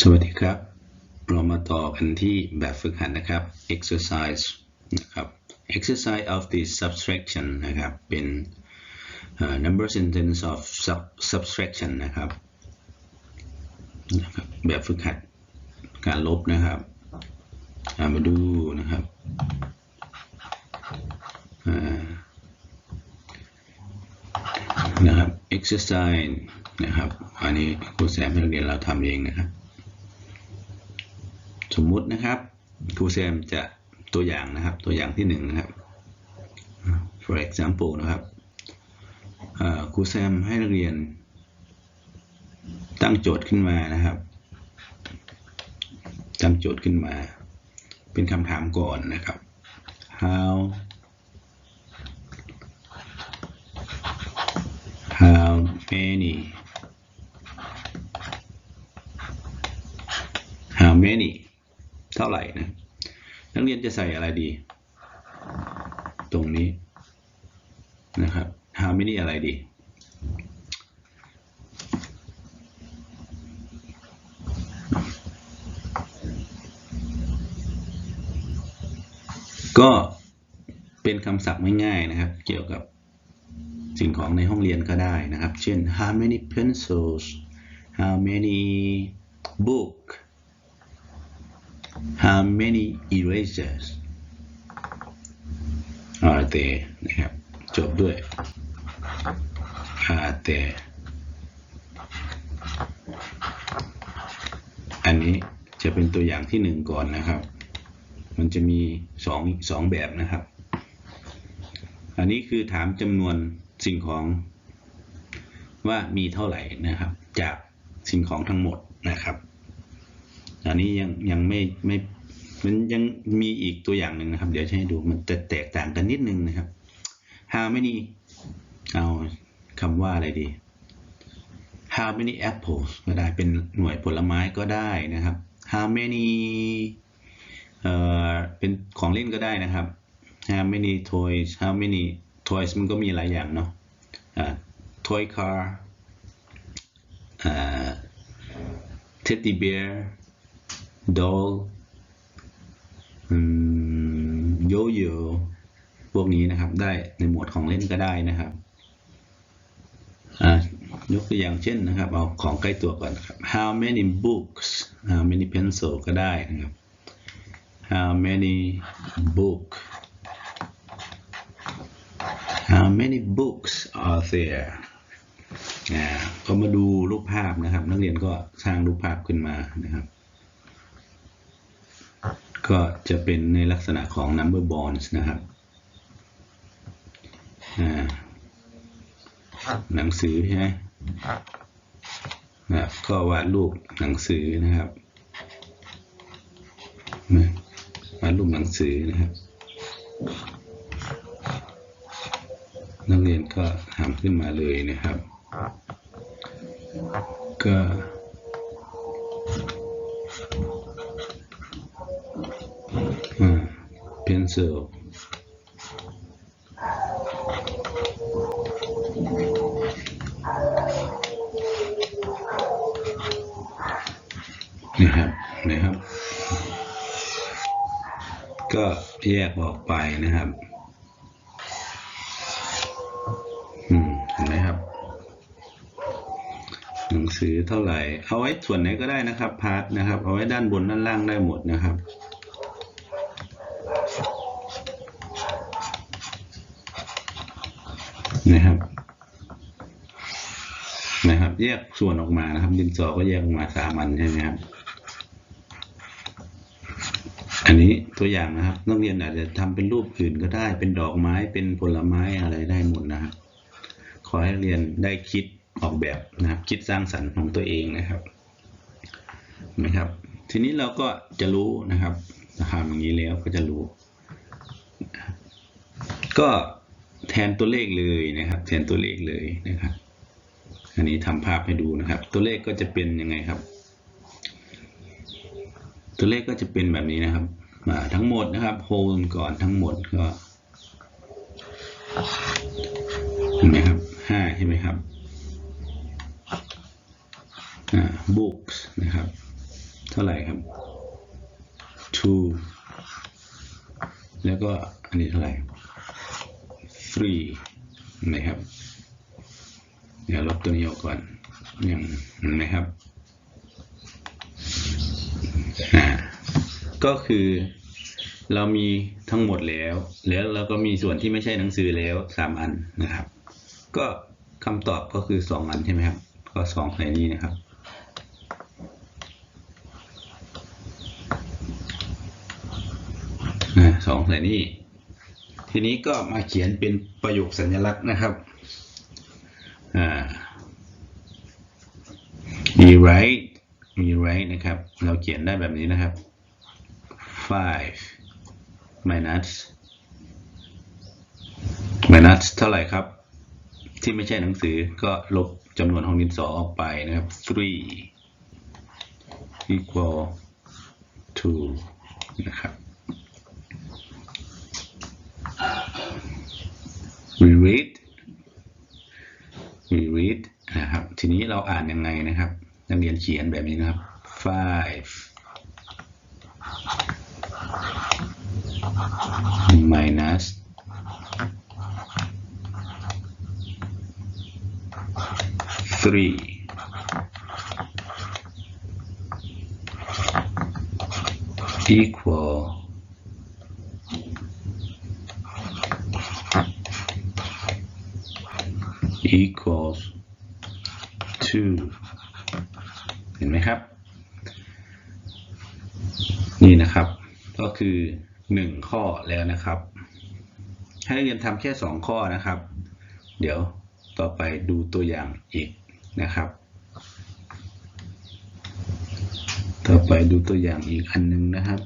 สวัสดีครับ เรามาต่อกันที่แบบฝึกหัดนะครับ exercise นะครับ exercise of the subtraction นะครับ เป็น uh, number sentence of sub subtraction นะครับนะครับ แบบฝึกหัดการลบนะครับามาดูนะครับ นะครับ exercise นะครับ อันนี้ครูแซมให้นักเรียนเราทำเองนะครับ สมมุตินะครับครูแซมจะตัวอย่างนะครับตัวอย่างที่หนึ่งนะครับ for example นะครับครูแซมให้นักเรียนตั้งโจทย์ขึ้นมานะครับ ตั้งโจทย์ขึ้นมา เป็นคำถามก่อนนะครับ how how many how many เท่าไหร่นะนักเรียนจะใส่อะไรดี ตรงนี้นะครับ how many อะไรดี ก็เป็นคำศัพท์ง่ายๆนะครับ เกี่ยวกับสิ่งของในห้องเรียนก็ได้นะครับ เช่น how many pencils how many book how many erasers are there นะครับจบด้วย are there อันนี้จะเป็นตัวอย่างที่หนึ่งก่อนนะครับ มันจะมีสองสองแบบนะครับ อันนี้คือถามจำนวนสิ่งของว่ามีเท่าไหร่นะครับ จากสิ่งของทั้งหมดนะครับ อันนี้ยังยังไม่ไม่มันยังมีอีกตัวอย่างหนึ่งนะครับ เดี๋ยวจะให้ดูมันจะแตกต่างกันนิดนึงนะครับ how many เอาคำว่าอะไรดี how many apples ก็ได้เป็นหน่วยผลไม้ก็ได้นะครับ how many เอ่อเป็นของเล่นก็ได้นะครับ how many toys how many toys มันก็มีหลายอย่างเนาะอ่า toy car อ่า teddy bear doll โยโย่พวกนี้นะครับ ได้ในหมวดของเล่นก็ได้นะครับยกตัวอย่างเช่นนะครับ เอาของใกล้ตัวก่อนครับ how many books how many pencil ก็ได้นะครับ how many book how many books are there อ่าก็มาดูรูปภาพนะครับ นักเรียนก็สร้างรูปภาพขึ้นมานะครับ ก็จะเป็นในลักษณะของ number bonds นะครับอ่าหนังสือใช่ไหมนะครับก็วาดรูปหนังสือนะครับนะวาดรูปหนังสือนะครับ นักเรียนก็ทำขึ้นมาเลยนะครับ ก็อ่า pencil นะครับนะครับ ก็แยกออกไปนะครับ อืมเห็นไหมครับ หนังสือเท่าไหร่ เอาไว้ส่วนไหนก็ได้นะครับ พาร์ทนะครับ เอาไว้ด้านบนด้านล่างได้หมดนะครับ นะครับ นะครับ แยกส่วนออกมานะครับ ดินสอก็แยกออกมาสามันใช่ไหมครับอันนี้ตัวอย่างนะครับ นักเรียนอาจจะทำเป็นรูปอื่นก็ได้ เป็นดอกไม้เป็นผลไม้อะไรได้หมดนะครับขอให้เรียนได้คิดออกแบบนะครับ คิดสร้างสรรค์ของตัวเองนะครับนะครับ ทีนี้เราก็จะรู้นะครับทำอย่างนี้แล้วก็จะรู้ ก็ แทนตัวเลขเลยนะครับ แทนตัวเลขเลยนะครับ อันนี้ทำภาพให้ดูนะครับ ตัวเลขก็จะเป็นยังไงครับ ตัวเลขก็จะเป็นแบบนี้นะครับมาทั้งหมดนะครับโฮลก่อนทั้งหมดก็เห็นไหมครับห้าใช่ไหมครับอ่า books นะครับ เท่าไหร่ครับ two แล้วก็อันนี้เท่าไหร่ three นะครับ เดี๋ยวลบตัวนี้ออกก่อนอย่างนะครับก็คือเรามีทั้งหมดแล้ว แล้วเราก็มีส่วนที่ไม่ใช่หนังสือแล้วสามอันนะครับ ก็คำตอบก็คือสองอันใช่ไหมครับ ก็สองในนี้นะครับสองใส่นี่ ทีนี้ก็มาเขียนเป็นประโยคสัญลักษณ์นะครับ อ่ามี right มี right นะครับ เราเขียนได้แบบนี้นะครับ five minus minus เท่าไหร่ครับ ที่ไม่ใช่หนังสือก็ลบจำนวนของดินสอออกไปนะครับ three equal to นะครับ we read we read นะครับ ทีนี้เราอ่านยังไงนะครับ นักเรียนเขียนแบบนี้นะครับ five minus three equal equals to เห็นไหมครับ นี่นะครับ ก็คือหนึ่งข้อแล้วนะครับ ให้นักเรียนทำแค่สองข้อนะครับ เดี๋ยวต่อไปดูตัวอย่างอีกนะครับ ต่อไปดูตัวอย่างอีกอันหนึงนะครับ